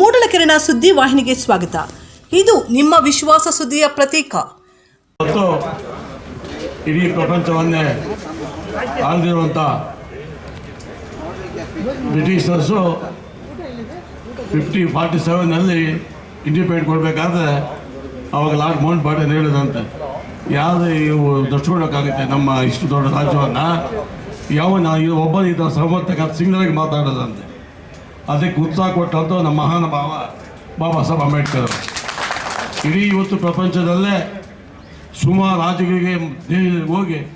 ಮೂಡಲಕೆರೆನ ಸುದ್ದಿ ವಾಹಿನಿಗೆ ಸ್ವಾಗತ. ಇದು ನಿಮ್ಮ ವಿಶ್ವಾಸ ಸುದ್ದಿಯ ಪ್ರತೀಕ. ಮತ್ತು ಇಡೀ ಪ್ರಪಂಚವನ್ನೇ ಆಳ್ದಿರುವಂಥ ಬ್ರಿಟಿಷರ್ಸು ಫಿಫ್ಟಿ ಫಾರ್ಟಿ ಸೆವೆನಲ್ಲಿ ಇಂಡಿಪೆಂಡೆಂಟ್ ಕೊಡಬೇಕಾದ್ರೆ ಅವಾಗ ಲಾರ್ಡ್ ಮೌಂಟ್ ಬಾಟನ್ ಹೇಳಿದಂತೆ ಯಾವುದು ಇವು ದರ್ಶಿಕೊಳ್ಳೋಕ್ಕಾಗುತ್ತೆ ನಮ್ಮ ಇಷ್ಟು ದೊಡ್ಡ ರಾಜ್ಯವನ್ನು ಯಾವ ನಾವು ಸಮರ್ಥಕ ಒಬ್ಬ ಇದ್ದ ಸರ್ವತ್ತಕ ಸಿಂಗಲಾಗಿ ಮಾತಾಡೋದಂತೆ. ಅದಕ್ಕೆ ಉತ್ಸಾಹ ಕೊಟ್ಟಂಥ ನಮ್ಮ ಮಹಾನ್ ಭಾವ ಬಾಬಾ ಸಾಹೇಬ್ ಅಂಬೇಡ್ಕರ್. ಇಡೀ ಇವತ್ತು ಪ್ರಪಂಚದಲ್ಲೇ ಸುಮಾರು ರಾಜ್ಯಗಳಿಗೆ ಹೋಗಿ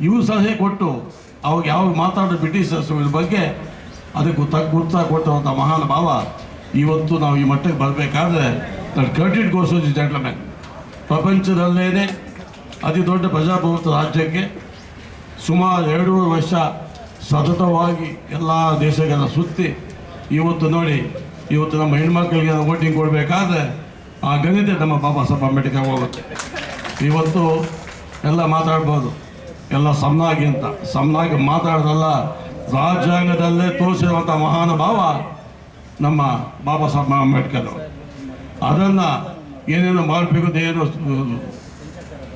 ಇವು ಸಲಹೆ ಕೊಟ್ಟು ಅವಾಗ ಯಾವಾಗ ಮಾತಾಡೋ ಬ್ರಿಟಿಷರ್ಸ್ ಇದ್ರ ಬಗ್ಗೆ ಅದಕ್ಕೆ ತಕ್ಕ ಉತ್ಸಾಹ ಕೊಟ್ಟಂಥ ಮಹಾನ್ ಭಾವ ಇವತ್ತು ನಾವು ಈ ಮಟ್ಟಕ್ಕೆ ಬರಬೇಕಾದ್ರೆ ನಾನು ಕ್ರೆಡಿಟ್ ಘೋಷಿಸಿ ದಿ ಪ್ರಪಂಚದಲ್ಲೇ ಅತಿ ದೊಡ್ಡ ಪ್ರಜಾಪ್ರಭುತ್ವ ರಾಜ್ಯಕ್ಕೆ ಸುಮಾರು ಎರಡೂವರೆ ವರ್ಷ ಸತತವಾಗಿ ಎಲ್ಲ ದೇಶಗಳ ಸುತ್ತಿ ಇವತ್ತು ನೋಡಿ, ಇವತ್ತು ನಮ್ಮ ಹೆಣ್ಮಕ್ಳಿಗೆ ವೋಟಿಂಗ್ ಕೊಡಬೇಕಾದ್ರೆ ಆ ಗಣಿತ ನಮ್ಮ ಬಾಬಾ ಸಾಹೇಬ್ ಅಂಬೇಡ್ಕರ್ ಹೋಗುತ್ತೆ. ಇವತ್ತು ಎಲ್ಲ ಮಾತಾಡ್ಬೋದು. ಎಲ್ಲ ಸಮನಾಗಿ ಅಂತ. ಸಮನಾಗಿ ಮಾತಾಡೋದಲ್ಲ, ರಾಜ್ಯಾಂಗದಲ್ಲೇ ತೋರಿಸಿರುವಂಥ ಮಹಾನುಭಾವ ನಮ್ಮ ಬಾಬಾ ಸಾಹೇಬ್ ಅಂಬೇಡ್ಕರ್ ಅದನ್ನು ಏನೇನು ಮಾಡಬೇಕು ಏನು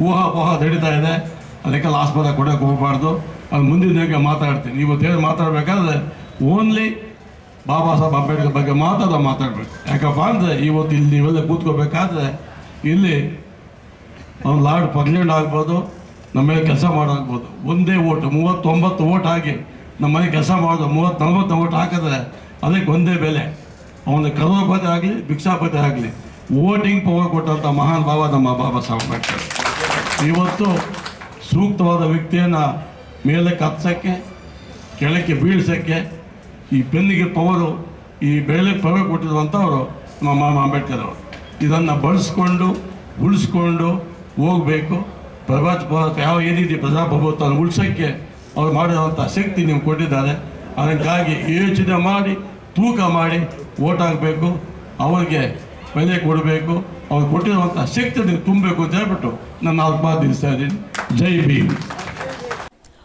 ಊಹಾಪೋಹ ನಡೀತಾ ಇದೆ, ಅದಕ್ಕೆಲ್ಲ ಆಸ್ಪದ ಕೊಡೋಕೆ ಹೋಗಬಾರ್ದು. ಅದು ಮುಂದಿನ ಮಾತಾಡ್ತೀನಿ. ಇವತ್ತು ಹೇಳಿ ಮಾತಾಡಬೇಕಾದ್ರೆ ಓನ್ಲಿ ಬಾಬಾ ಸಾಹೇಬ್ ಅಂಬೇಡ್ಕರ್ ಬಗ್ಗೆ ಮಾತಾಡ ಮಾತಾಡಬೇಕು. ಯಾಕಪ್ಪ ಅಂದರೆ ಇವತ್ತು ಇಲ್ಲಿ ನೀವೆಲ್ಲ ಕೂತ್ಕೋಬೇಕಾದ್ರೆ ಇಲ್ಲಿ ಅವ್ನ ಲಾರ್ಡ್ ಪ್ರೆಗ್ನೆಂಟ್ ಆಗ್ಬೋದು, ನಮ್ಮ ಮೇಲೆ ಕೆಲಸ ಮಾಡೋಕ್ಬೋದು ಒಂದೇ ಓಟ್, ಮೂವತ್ತೊಂಬತ್ತು ಓಟ್ ಹಾಕಿ ನಮ್ಮ ಮನೆ ಕೆಲಸ ಮಾಡೋದು ಮೂವತ್ತು ನಲ್ವತ್ತು ಓಟ್ ಹಾಕಿದ್ರೆ ಅದಕ್ಕೆ ಒಂದೇ ಬೆಲೆ. ಅವನ ಕರೋಪತಿ ಆಗಲಿ, ಭಿಕ್ಷಾಪತಿ ಆಗಲಿ, ವೋಟಿಂಗ್ ಪವರ್ ಕೊಟ್ಟಂಥ ಮಹಾನ್ ಭಾವ ನಮ್ಮ ಬಾಬಾ ಸಾಹೇಬ್ ಅಂಬೇಡ್ಕರ್. ಇವತ್ತು ಸೂಕ್ತವಾದ ವ್ಯಕ್ತಿಯನ್ನು ಮೇಲೆ ಕತ್ಸೋಕ್ಕೆ ಕೆಳಕ್ಕೆ ಬೀಳ್ಸೋಕ್ಕೆ ಈ ಪೆನ್ನಿಗೆ ಪವರು, ಈ ಬೆಲೆ ಪವರ್ ಕೊಟ್ಟಿರುವಂಥವರು ನಮ್ಮ ಮಾಮ ಅಂಬೇಡ್ಕರ್ ಅವರು. ಇದನ್ನು ಬಳಸ್ಕೊಂಡು, ಉಳಿಸ್ಕೊಂಡು ಹೋಗಬೇಕು. ಪ್ರಜಾಪ್ರಭುತ್ವ ಯಾವ ಏನಿದೆ ಪ್ರಜಾಪ್ರಭುತ್ವವನ್ನು ಉಳಿಸೋಕ್ಕೆ ಅವ್ರು ಮಾಡಿರುವಂಥ ಶಕ್ತಿ ನೀವು ಕೊಟ್ಟಿದ್ದಾರೆ. ಅದಕ್ಕಾಗಿ ಯೋಚನೆ ಮಾಡಿ, ತೂಕ ಮಾಡಿ ಓಟ್ ಹಾಕಬೇಕು. ಅವ್ರಿಗೆ ಬೆಲೆ ಕೊಡಬೇಕು. ಅವ್ರು ಕೊಟ್ಟಿರುವಂಥ ಶಕ್ತಿ ನೀವು ತುಂಬಬೇಕು ಅಂತ ಹೇಳ್ಬಿಟ್ಟು ನನ್ನ ಆತ್ಮಾದಿಸ್ತಾ ಇದ್ದೀನಿ. ಜೈ ಭೀಮ್.